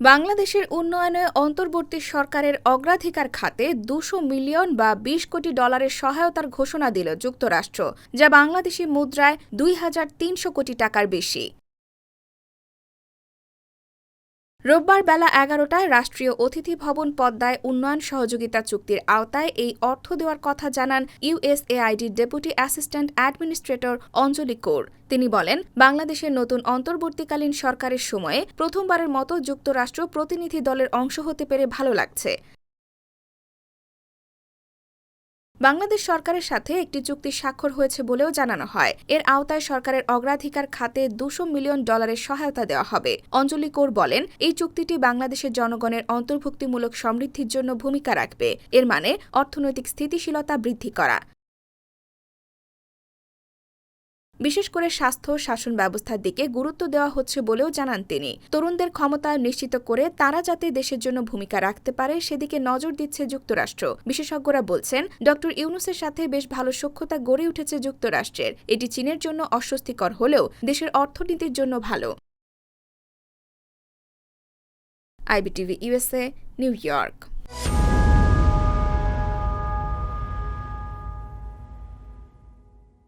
বাংলাদেশের উন্নয়নে অন্তর্বর্তী সরকারের অগ্রাধিকার খাতে দুশো মিলিয়ন বা বিশ কোটি ডলারের সহায়তার ঘোষণা দিল যুক্তরাষ্ট্র, যা বাংলাদেশি মুদ্রায় দুই হাজার তিনশো কোটি টাকার বেশি। রোববার বেলা এগারোটায় রাষ্ট্রীয় অতিথি ভবন পদ্মায় উন্নয়ন সহযোগিতা চুক্তির আওতায় এই অর্থ দেওয়ার কথা জানান ইউএসএআইডির deputy assistant administrator Anjali Kaur. তিনি বলেন, বাংলাদেশের নতুন অন্তর্বর্তীকালীন সরকারের সময়ে প্রথমবারের মতো যুক্তরাষ্ট্র প্রতিনিধি দলের অংশ হতে পেরে ভালো লাগছে। বাংলাদেশ সরকারের সাথে একটি চুক্তি স্বাক্ষর হয়েছে বলেও জানানো হয়। এর আওতায় সরকারের অগ্রাধিকার খাতে দুশো মিলিয়ন ডলারের সহায়তা দেওয়া হবে। অঞ্জলি কোর বলেন, এই চুক্তিটি বাংলাদেশের জনগণের অন্তর্ভুক্তিমূলক সমৃদ্ধির জন্য ভূমিকা রাখবে। এর মানে অর্থনৈতিক স্থিতিশীলতা বৃদ্ধি করা। বিশেষ করে স্বাস্থ্য, শাসন ব্যবস্থার দিকে গুরুত্ব দেওয়া হচ্ছে বলেও জানান তিনি। তরুণদের ক্ষমতা নিশ্চিত করে তারা যাতে দেশের জন্য ভূমিকা রাখতে পারে, সেদিকে নজর দিচ্ছে যুক্তরাষ্ট্র। বিশেষজ্ঞরা বলছেন ড ইউনুসের সাথে বেশ ভালো সখ্যতা গড়ে উঠেছে যুক্তরাষ্ট্রের। এটি চীনের জন্য অস্বস্তিকর হলেও দেশের অর্থনীতির জন্য ভালো। IBTV USA New York.